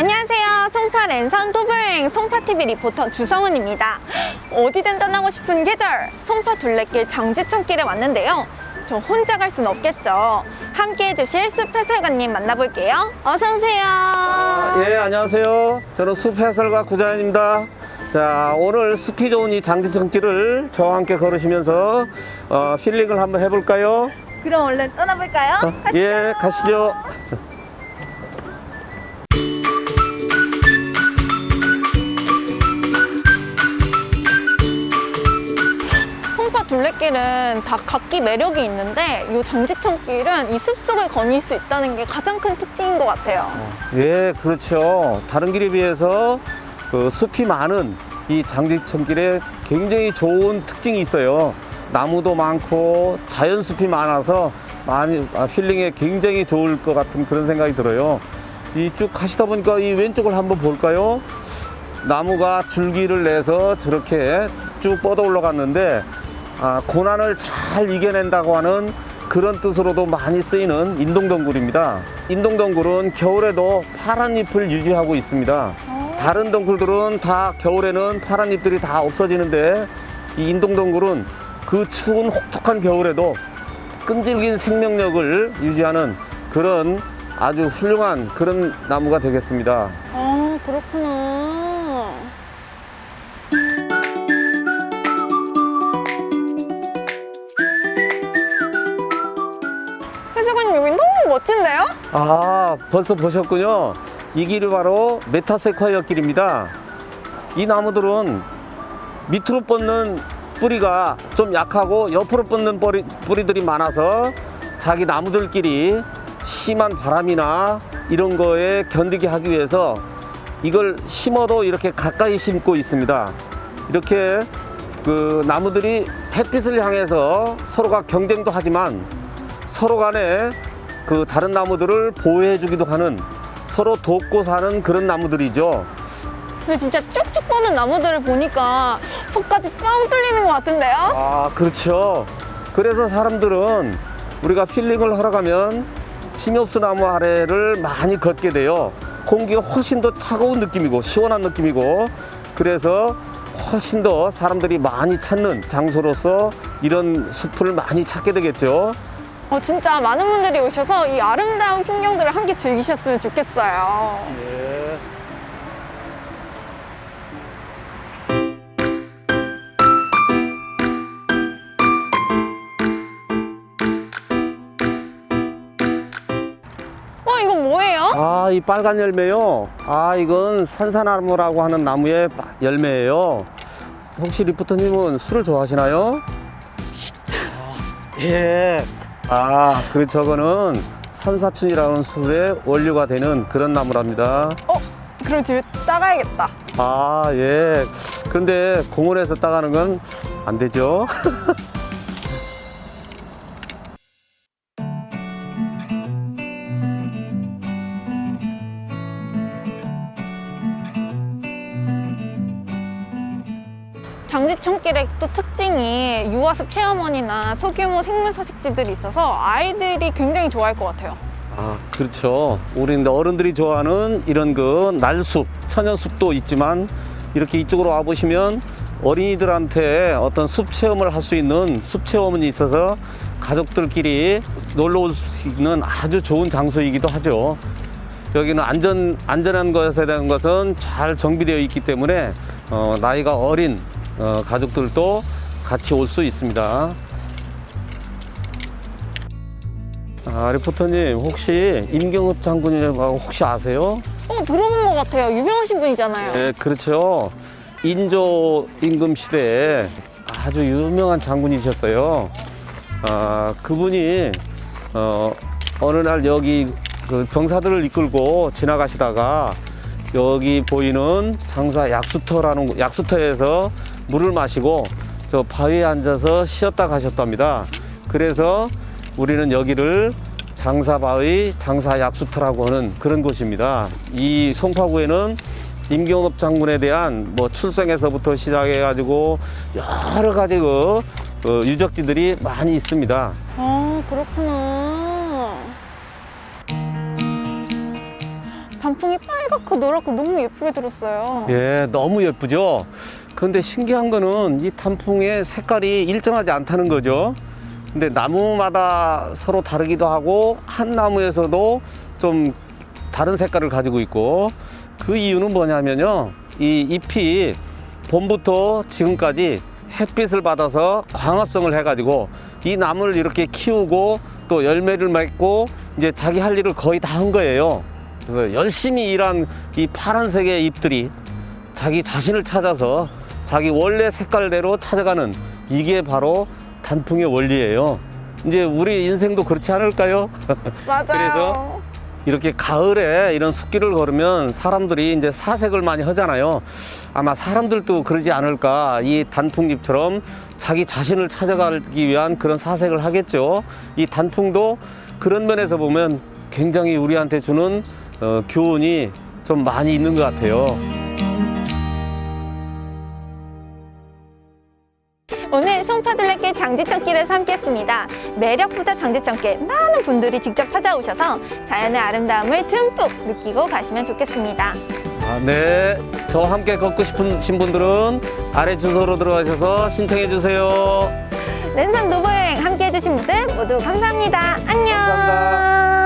안녕하세요. 송파 랜선 토보여행 송파TV 리포터 주성은입니다. 어디든 떠나고 싶은 계절, 송파 둘레길 장지천길에 왔는데요. 저 혼자 갈 순 없겠죠. 함께 해주실 숲 해설가님 만나볼게요. 어서오세요. 예, 안녕하세요. 저는 숲 해설가 구자연입니다. 자, 오늘 숲이 좋은 이 장지천길을 저와 함께 걸으시면서 어, 힐링을 한번 해볼까요? 그럼 얼른 떠나볼까요? 어, 예, 가시죠. 송파 둘레길은 다 각기 매력이 있는데 이 장지천길은 이 숲속을 거닐 수 있다는 게 가장 큰 특징인 것 같아요. 예, 그렇죠. 다른 길에 비해서 그 숲이 많은 이 장지천길에 굉장히 좋은 특징이 있어요. 나무도 많고 자연 숲이 많아서 많이 아, 힐링에 굉장히 좋을 것 같은 그런 생각이 들어요. 이 쭉 가시다 보니까 이 왼쪽을 한번 볼까요? 나무가 줄기를 내서 저렇게 쭉 뻗어 올라갔는데 아, 고난을 잘 이겨낸다고 하는 그런 뜻으로도 많이 쓰이는 인동덩굴입니다. 인동덩굴은 겨울에도 파란 잎을 유지하고 있습니다. 다른 덩굴들은 다 겨울에는 파란 잎들이 다 없어지는데 이 인동덩굴은 그 추운 혹독한 겨울에도 끈질긴 생명력을 유지하는 그런 아주 훌륭한 그런 나무가 되겠습니다. 아, 그렇구나. 멋진데요? 아, 벌써 보셨군요. 이 길이 바로 메타세콰이어 길입니다. 이 나무들은 밑으로 뻗는 뿌리가 좀 약하고 옆으로 뻗는 뿌리, 뿌리들이 많아서 자기 나무들끼리 심한 바람이나 이런 거에 견디게 하기 위해서 이걸 심어도 이렇게 가까이 심고 있습니다. 이렇게 그 나무들이 햇빛을 향해서 서로가 경쟁도 하지만 서로 간에 그 다른 나무들을 보호해 주기도 하는 서로 돕고 사는 그런 나무들이죠. 근데 진짜 쭉쭉 뻗는 나무들을 보니까 속까지 뻥 뚫리는 것 같은데요? 아, 그렇죠. 그래서 사람들은 우리가 힐링을 하러 가면 침엽수 나무 아래를 많이 걷게 돼요. 공기가 훨씬 더 차가운 느낌이고 시원한 느낌이고 그래서 훨씬 더 사람들이 많이 찾는 장소로서 이런 숲을 많이 찾게 되겠죠. 어, 진짜 많은 분들이 오셔서 이 아름다운 풍경들을 함께 즐기셨으면 좋겠어요. 예. 어, 이건 뭐예요? 아, 이 빨간 열매요. 아, 이건 산사나무라고 하는 나무의 빠- 열매예요. 혹시 리포터님은 술을 좋아하시나요? 아, 예. 아, 그 저거는 산사춘이라는 술의 원료가 되는 그런 나무랍니다. 어, 그럼 집에 따가야겠다. 아, 예. 근데 공원에서 따가는 건 안 되죠. 장지천길의 또 특징이 유아숲 체험원이나 소규모 생물 서식지들이 있어서 아이들이 굉장히 좋아할 것 같아요. 아, 그렇죠. 우리 어른들이 좋아하는 이런 그 날숲, 천연숲도 있지만 이렇게 이쪽으로 와 보시면 어린이들한테 어떤 숲 체험을 할 수 있는 숲 체험이 있어서 가족들끼리 놀러 올 수 있는 아주 좋은 장소이기도 하죠. 여기는 안전 안전한 것에 대한 것은 잘 정비되어 있기 때문에 어, 나이가 어린 어, 가족들도 같이 올 수 있습니다. 아, 리포터님 혹시 임경읍 장군이라고 혹시 아세요? 어, 들어본 것 같아요. 유명하신 분이잖아요. 네, 그렇죠. 인조 임금 시대에 아주 유명한 장군이셨어요. 아, 그분이 어, 어느 날 여기 그 병사들을 이끌고 지나가시다가 여기 보이는 장사 약수터라는 곳- 약수터에서 물을 마시고 저 바위에 앉아서 쉬었다 가셨답니다. 그래서 우리는 여기를 장사바위 장사약수터라고 하는 그런 곳입니다. 이 송파구에는 임경업 장군에 대한 뭐 출생에서부터 시작해 가지고 여러 가지 그, 그 유적지들이 많이 있습니다. 아, 그렇구나. 단풍이 빨갛고 노랗고 너무 예쁘게 들었어요. 예, 너무 예쁘죠? 그런데 신기한 거는 이 단풍의 색깔이 일정하지 않다는 거죠. 근데 나무마다 서로 다르기도 하고, 한 나무에서도 좀 다른 색깔을 가지고 있고, 그 이유는 뭐냐면요. 이 잎이 봄부터 지금까지 햇빛을 받아서 광합성을 해가지고 이 나무를 이렇게 키우고 또 열매를 맺고 이제 자기 할 일을 거의 다 한 거예요. 그래서 열심히 일한 이 파란색의 잎들이 자기 자신을 찾아서 자기 원래 색깔대로 찾아가는 이게 바로 단풍의 원리예요. 이제 우리 인생도 그렇지 않을까요? 맞아요. 그래서 이렇게 가을에 이런 숲길을 걸으면 사람들이 이제 사색을 많이 하잖아요. 아마 사람들도 그러지 않을까. 이 단풍잎처럼 자기 자신을 찾아가기 위한 그런 사색을 하겠죠. 이 단풍도 그런 면에서 보면 굉장히 우리한테 주는 어, 교훈이 좀 많이 있는 것 같아요. 오늘 송파둘레길 장지천길에서 함께했습니다. 매력보다 장지천길 많은 분들이 직접 찾아오셔서 자연의 아름다움을 듬뿍 느끼고 가시면 좋겠습니다. 아, 네. 저와 함께 걷고 싶으신 분들은 아래 주소로 들어가셔서 신청해 주세요. 랜선 노보여행 함께해 주신 분들 모두 감사합니다. 안녕. 감사합니다.